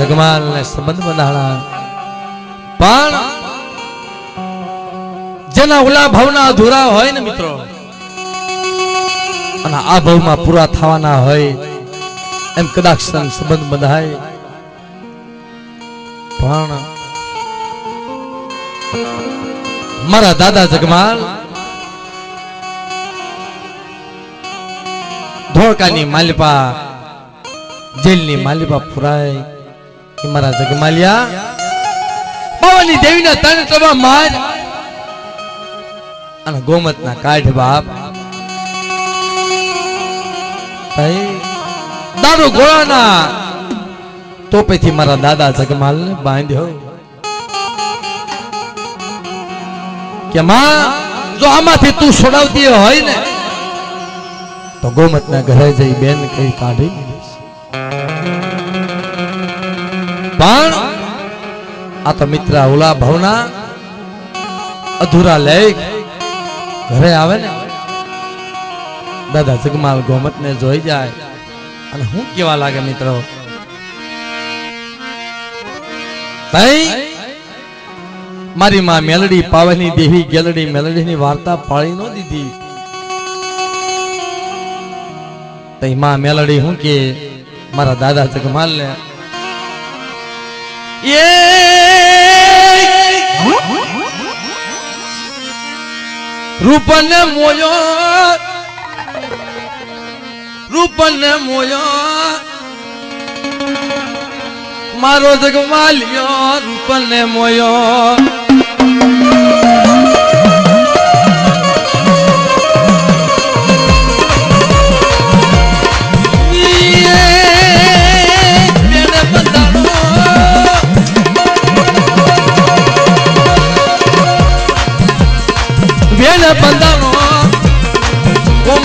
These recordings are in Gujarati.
જગમાલ ને સંબંધ બંધાણા પણ જેના ઓલા ભાવના અધૂરા હોય ને મિત્રો, અને આ ભાવમાં પૂરા થવાના હોય, એમ કદાચ સંબંધ બંધાય. પણ મારા દાદા જગમાલ ધોળકાની માલિપા, જેલની માલિપા પુરાય. મારા જગમાલિયા. બાવાની દેવીના તન તબા માર અને ગોમતના કાઢ બાપ. દારૂ ગોળાના ટોપેથી મારા દાદા જગમાલને બાંધ્યો. કે માં, જો આમાંથી તું છોડાવતી હોય ને, તો ગોમતના ઘરે જઈ બેન કઈ કાઢી. પણ આ તો મિત્ર ઓલા ભવના અધૂરા લેખ ઘરે આવે ને, દાદા જગમાલ ગોમત ને જોઈ જાય અને હું કેવા લાગે મિત્રો? મારી માં મેલડી પાવાની દેવી ગેલડી મેલડી ની વાર્તા પાળી નો દીધી. તઈ માં મેલડી હું કે, મારા દાદા જગમાલ ને રૂપને મોયો રૂપને મોયો મારો જગમાલ્યો રૂપને મોયો.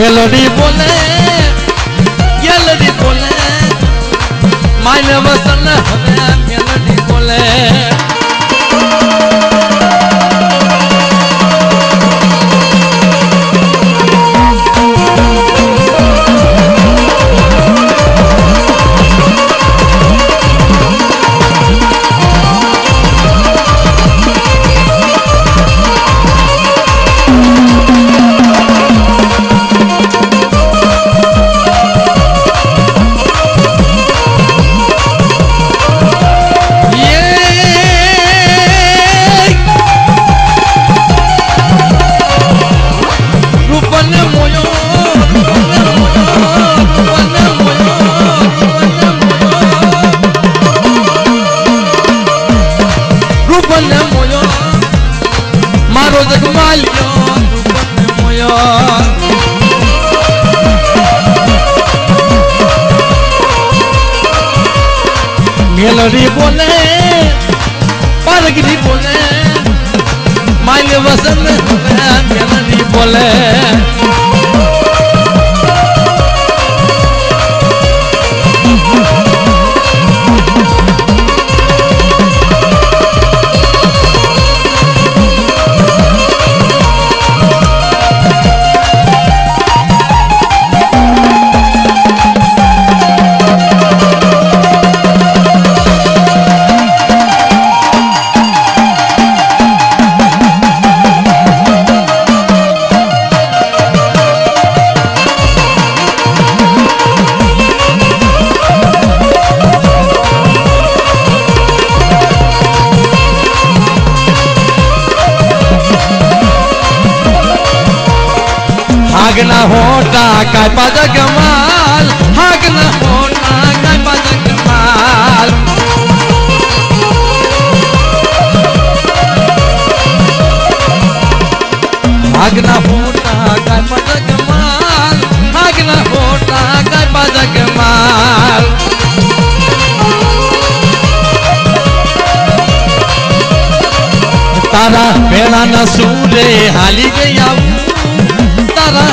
મેલોડી બોલે ગેલડી બોલે માયને વસન હવે મેલોડી બોલે. મારો જગમાલ્યો મોયો મેલડી બોલે ના હોટા કાપા જગમાલ હાક ના હોટા કાપા જગમાલ હાક ના હોટા કાપા જગમાલ હાક ના હોટા કાપા જગમાલ તારા વેળાના સૂરે હાલી ગયા તારા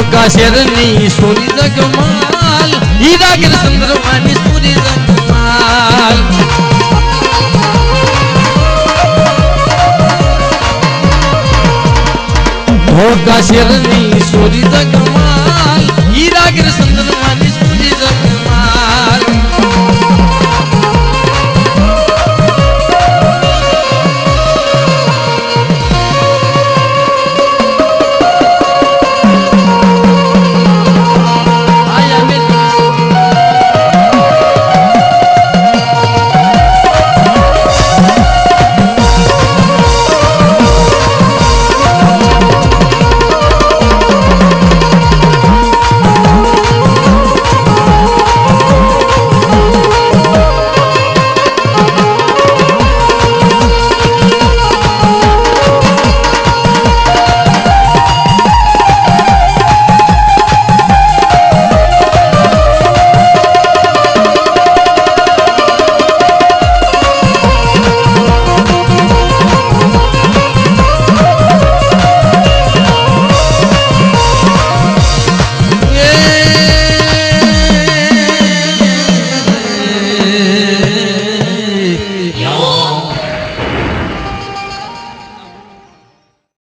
ધોકા શેરની સોરી જગમાલ હીરાગીર ચંદ્રમાની સોરી જગમાલ ધોકા શેરની સોરી જગમાલ હીરાગીર